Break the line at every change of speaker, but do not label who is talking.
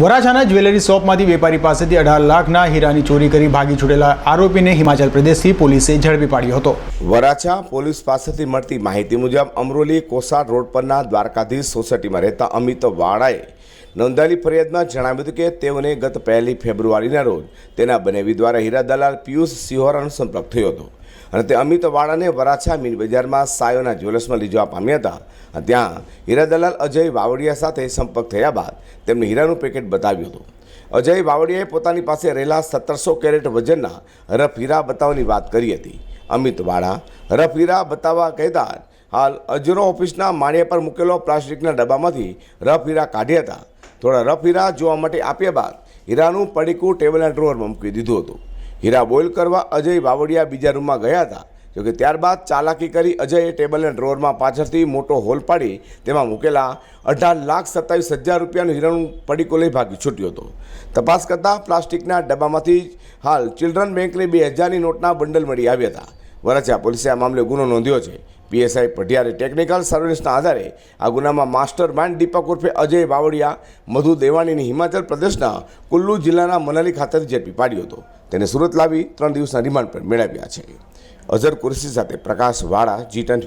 વરાછાના jewellery શોપમાંથી વેપારી પાસેથી અઢાર લાખના હીરાની ચોરી કરી ભાગી છૂટેલા આરોપીને હિમાચલ પ્રદેશથી પોલીસે ઝડપી પાડ્યો હતો.
વરાછા પોલીસ પાસેથી મળતી માહિતી મુજબ અમરોલી કોસાડ રોડ પરના દ્વારકાધીશ સોસાયટીમાં રહેતા અમિત વાળાએ નોંધાયેલી ફરિયાદમાં જણાવ્યું હતું કે તેઓને ગત પહેલી ફેબ્રુઆરીના રોજ તેના બનેવી દ્વારા હીરા દલાલ પિયુષ સિહોરાનો સંપર્ક થયો હતો. અને તે અમિત વાળાને વરાછા મીન બજારમાં સાયોના જ્વેલર્સમાં લઈ પામ્યા હતા. અને ત્યાં હીરા દલાલ અજય વાવડિયા સાથે સંપર્ક થયા બાદ તેમને હીરાનું પેકેટ બતાવ્યું હતું. અજય વાવડિયાએ પોતાની પાસે રહેલા સત્તરસો કેરેટ વજનના રફ હીરા બતાવવાની વાત કરી હતી. અમિત વાળા રફ હીરા બતાવવા કહેતા હાલ અજરો ઓફિસના માળિયા પર મૂકેલો પ્લાસ્ટિકના ડબ્બામાંથી રફ હીરા કાઢ્યા હતા. થોડા રફ હીરા જોવા માટે આપ્યા બાદ હીરાનું પડીકું ટેબલના ડ્રોવરમાં મૂકી દીધું હતું. હીરા બોઇલ કરવા અજય વાવડિયા બીજા રૂમમાં ગયા હતા. જોકે ત્યારબાદ ચાલાકી કરી અજયે ટેબલના ડ્રોવરમાં પાછળથી મોટો હોલ પાડી તેમાં મૂકેલા અઢાર લાખ સત્તાવીસ હજાર રૂપિયાનું હીરાનું પડીકો લઈ ભાગી છૂટ્યો હતો. તપાસ કરતાં પ્લાસ્ટિકના ડબ્બામાંથી હાલ ચિલ્ડ્રન બેંકની બે હજારની નોટના બંડલ મળી આવ્યા હતા. વરાછા પોલીસે આ મામલે ગુનો નોંધ્યો છે. પીએસઆઈ પઢિયારે ટેકનિકલ સર્વિસના આધારે આ ગુનામાં માસ્ટર માઇન્ડ દીપક ઉર્ફે અજય બાવળિયા મધુ દેવાણીની હિમાચલ પ્રદેશના કુલ્લુ જિલ્લાના મનાલી ખાતેથી ઝડપી પાડ્યો હતો. તેને સુરત લાવી ત્રણ દિવસના રિમાન્ડ પર મેળવ્યા છે. અઝર કુરશી સાથે પ્રકાશ વાળા, જી ટેન